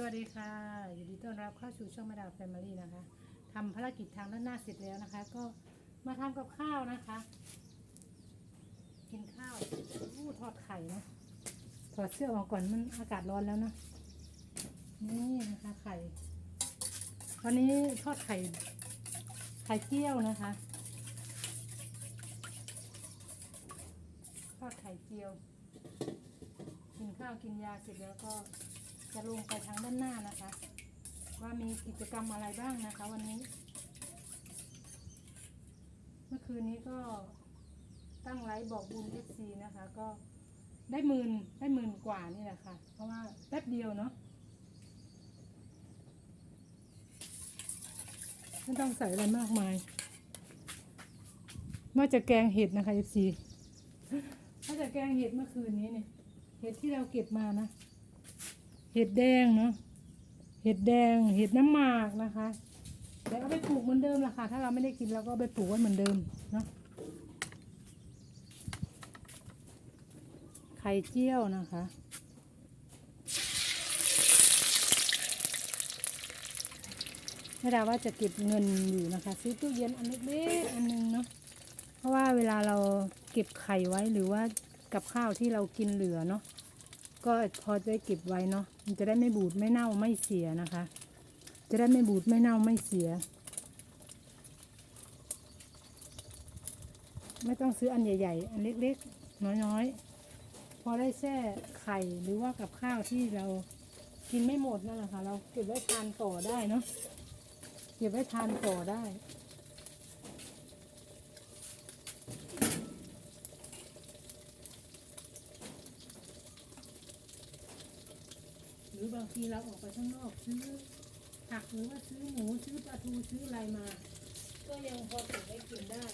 สวัสดีค่ะยินดีต้อนรับเข้าสู่ช่องมาดามแฟมิลี่นะคะทำภารกิจทางด้านหน้าเสร็จแล้วนะคะ ก็มาทำกับข้าวนะคะ กินข้าวอู้ทอดไข่นะถอดเสื้อออกก่อนมันอากาศร้อนแล้วนะนี่นะคะไข่วันนี้ทอดไข่ไข่เจียวนะคะ ทอดไข่เจียว กินข้าวกินยาเสร็จแล้วก็ จะลงไปทางด้านหน้านะคะ ว่ามีกิจกรรมอะไรบ้างนะคะ วันนี้ เมื่อคืนนี้ก็ตั้งไลฟ์บอกบุญเอฟซีนะคะ ก็ได้หมื่นได้หมื่นกว่านี่แหละค่ะ เพราะว่าแป๊บเดียวเนาะไม่ต้องใส่อะไรมากมายว่าจะแกงเห็ดนะคะเอฟซีว่าจะแกงเห็ดเมื่อคืนนี้เนี่ยเห็ดที่เราเก็บมานะ เห็ดแดงเนาะเห็ดแดงเห็ดน้ำหมากนะคะเดี๋ยวเอาไปปลูกเหมือนเดิมละค่ะ ถ้าเราไม่ได้กินเราก็ไปปลูกไว้เหมือนเดิมเนาะไข่เจียวนะคะแม่ดาว่าจะเก็บเงินอยู่นะคะซื้อตู้เย็นอันเล็กๆอันหนึงเนาะเพราะว่าเวลาเราเก็บไข่ไว้หรือว่ากับข้าวที่เรากินเหลือเนาะ ก็พอจะเก็บไว้เนาะมันจะได้ไม่บูดไม่เน่าไม่เสียนะคะ จะได้ไม่บูดไม่เน่าไม่เสีย ไม่ต้องซื้ออันใหญ่ ๆ อันเล็กๆ น้อยๆ พอได้แช่ไข่หรือว่ากับข้าวที่เรากินไม่หมดนั่นแหละค่ะ เราเก็บไว้ทานต่อได้เนาะเก็บไว้ทานต่อได้ รือบางทีเราออกไปข้างนอกซื้อผักหรือว่าซื้อหมูซื้อปลาทูซื้ออะไรมา ก็ยังพอถึงได้กินได้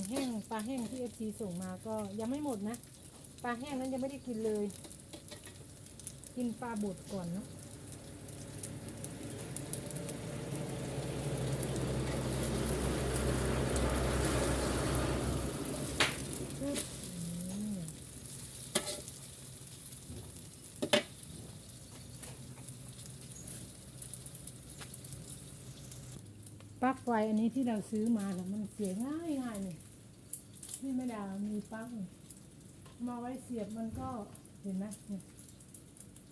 ของแห้งปลาแห้งที่เอฟซีส่งมาก็ยังไม่หมดนะ ปลาแห้งนั้นยังไม่ได้กินเลย กินปลาบดก่อนเนาะปลั๊กไฟอันนี้ที่เราซื้อมาน่ะมันเสียง่ายง่ายเลย นี่ไม่ดามีปลั๊กนี่มาไว้เสียบมันก็เห็นไหมเนี่ย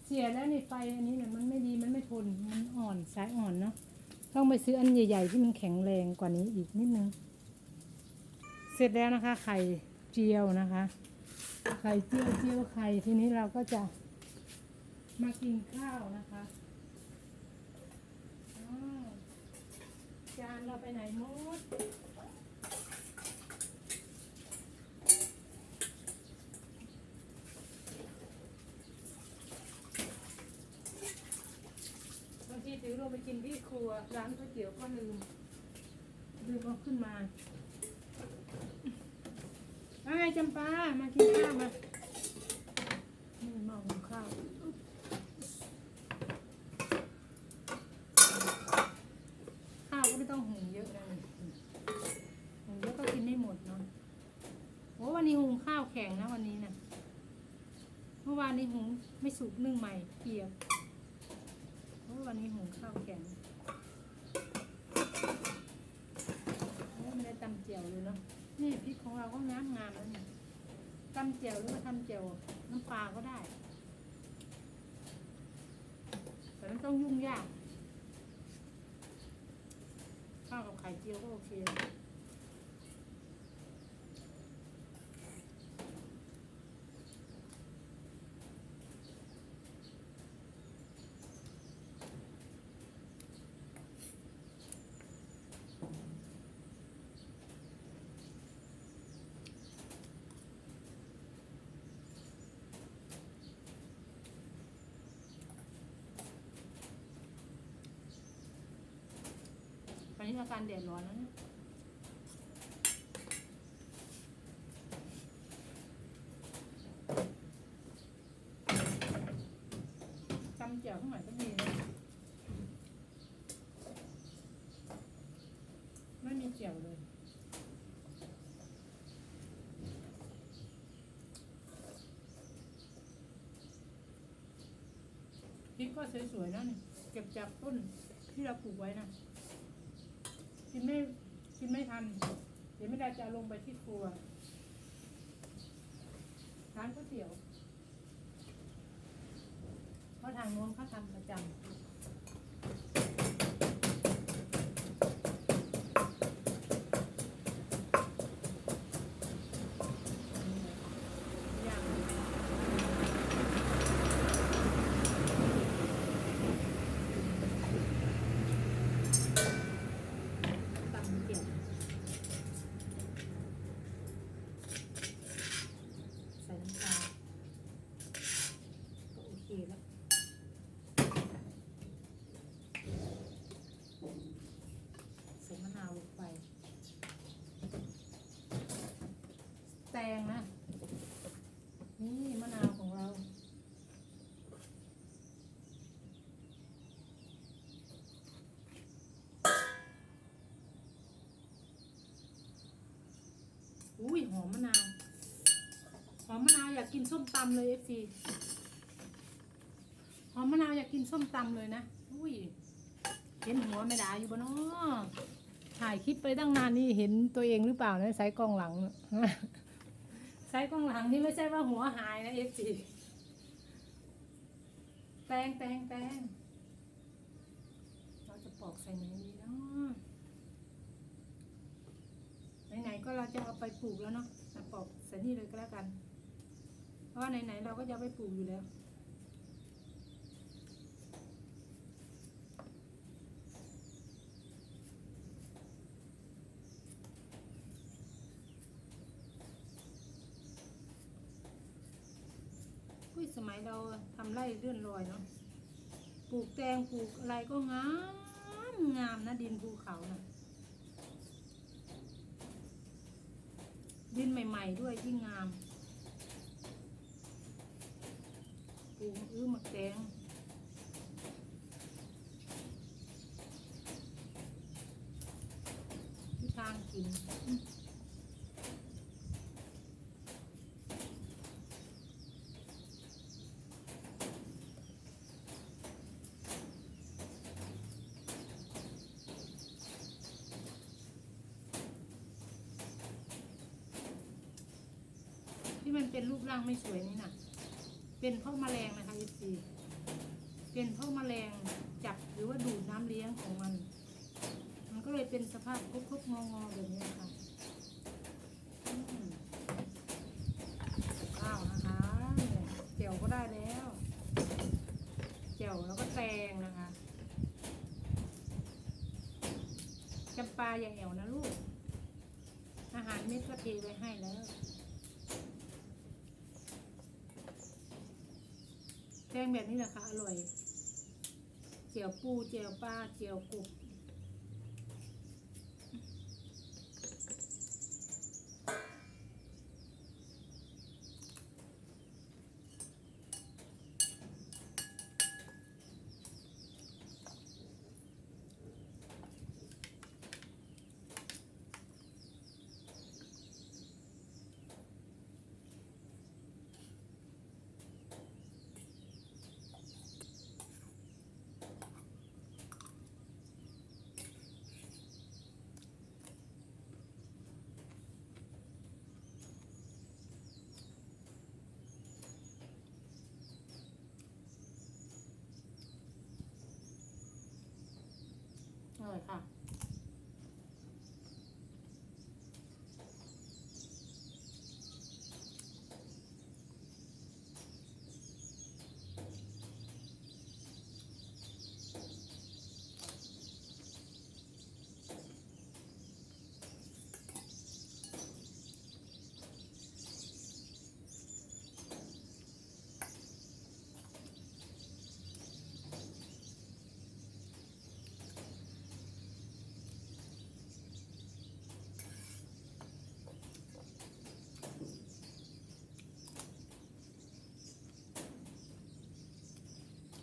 เสียแล้วในไฟอันนี้เนี่ยมันไม่ดีมันไม่ทนมันอ่อนสายอ่อนเนาะต้องไปซื้ออันใหญ่ ๆ ที่มันแข็งแรงกว่านี้อีกนิดนึง เสร็จแล้วนะคะ ไข่เจียวนะคะ ไข่เจียวเจียวไข่ทีนี้เราก็จะมากินข้าวนะคะจานเราไปไหนมด บางทีถือลงไปกินที่ครัวร้านก๋วยเตี๋ยวก็ลืมลืมเอาขึ้นมาว่าไงจำปา มากินข้าวมานี่หมาหุงข้าวข้าวก็ไม่ต้องหุงเยอะนะหุงเยอะก็กินไม่หมดเนาะโอ้วันนี้หุงข้าวแข็งนะวันนี้นะเมื่อวานนี้หุงไม่สุกนึ่งใหม่เกลียบเพราะ วันนี้หุงข้าวแข็งไม่ได้ตำเจียวเลยเนาะนี่พริกของเราก็งามงามแล้วเนี่ยตำเจียวหรือว่าทำเจียวน้ำปลาก็ได้ แต่ไม่ต้องยุ่งยากข้าวกับไข่เจียวก็โอเค นี้อาการแดดร้อนแล้วเนี่ยตำเจียวข้างหลังก็มีนะไม่มีเจียวเลย พริกก็สวยๆนะเนี่ยเก็บจากต้นที่เราปลูกไว้นะ กินไม่กินไม่ทัน เดี๋ยวไม่ได้จะลงไปที่ครัวร้านก๋วยเตี๋ยวเพราะทางโน้นเขาทำประจำย่าง ตำเจียวใส่น้ำตาลก็โอเคแล้ว ใส่มะนาวลงไป แต งนะ นี่มะนาวของเรา อุ้ยหอมมะนาว หอมมะนาวอยากกินส้มตำเลยเอฟซีหอมมะนาวอยากกินส้มตำเลยนะ อุ้ย เห็นหัวไม่ด่าอยู่บนน้อถ่ายคลิปไปตั้งนานนี่เห็นตัวเองหรือเปล่านะสายกล้องหลัง ใช้กล้องหลังนี่ไม่ใช่ว่าหัวหายนะเอฟซีแตงแตงแตงเราจะปอกใส่ไหนดีเนาะไหนๆก็เราจะเอาไปปลูกแล้วเนาะปอกใส่นี่เลยก็แล้วกัน เพราะว่าไหนๆเราก็จะไปปลูกอยู่แล้ว สมัยเราทำไร่เลื่อนลอยเนาะปลูกแตงปลูกอะไรก็งามงามนะดินภูเขาน่ะดินใหม่ ๆ ด้วยยิ่งงามปลูกอื้อหมักแตงที่ทางกิน ที่มันเป็นรูปร่างไม่สวยนี่นะเป็นเพราะแมลงนะคะอีซีเป็นเพราะแมลงจับหรือว่าดูดน้ำเลี้ยงของมัน มันก็เลยเป็นสภาพคุบๆงอๆแบบนี้ค่ะข้าวนะคะเจียวก็ได้แล้วเจียวแล้วก็แตงนะคะจำปาอย่าแอวนะลูก อาหารเม็ดก็เทไว้ให้แล้ว แกงแบบนี้แหละค่ะ อร่อย เจียวปู เจียวปลา เจียวกบ อร่อยค่ะ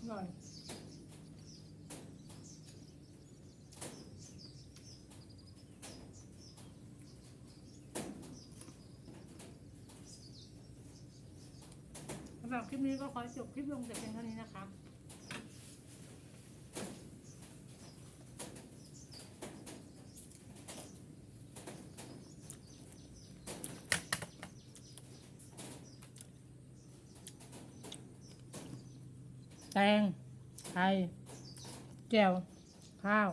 หน่สำหรับคลิปนี้ก็ขอจบคลิปลงแต่เพียงเท่านี้นะคะ แตงไทยแก้ว ข้าว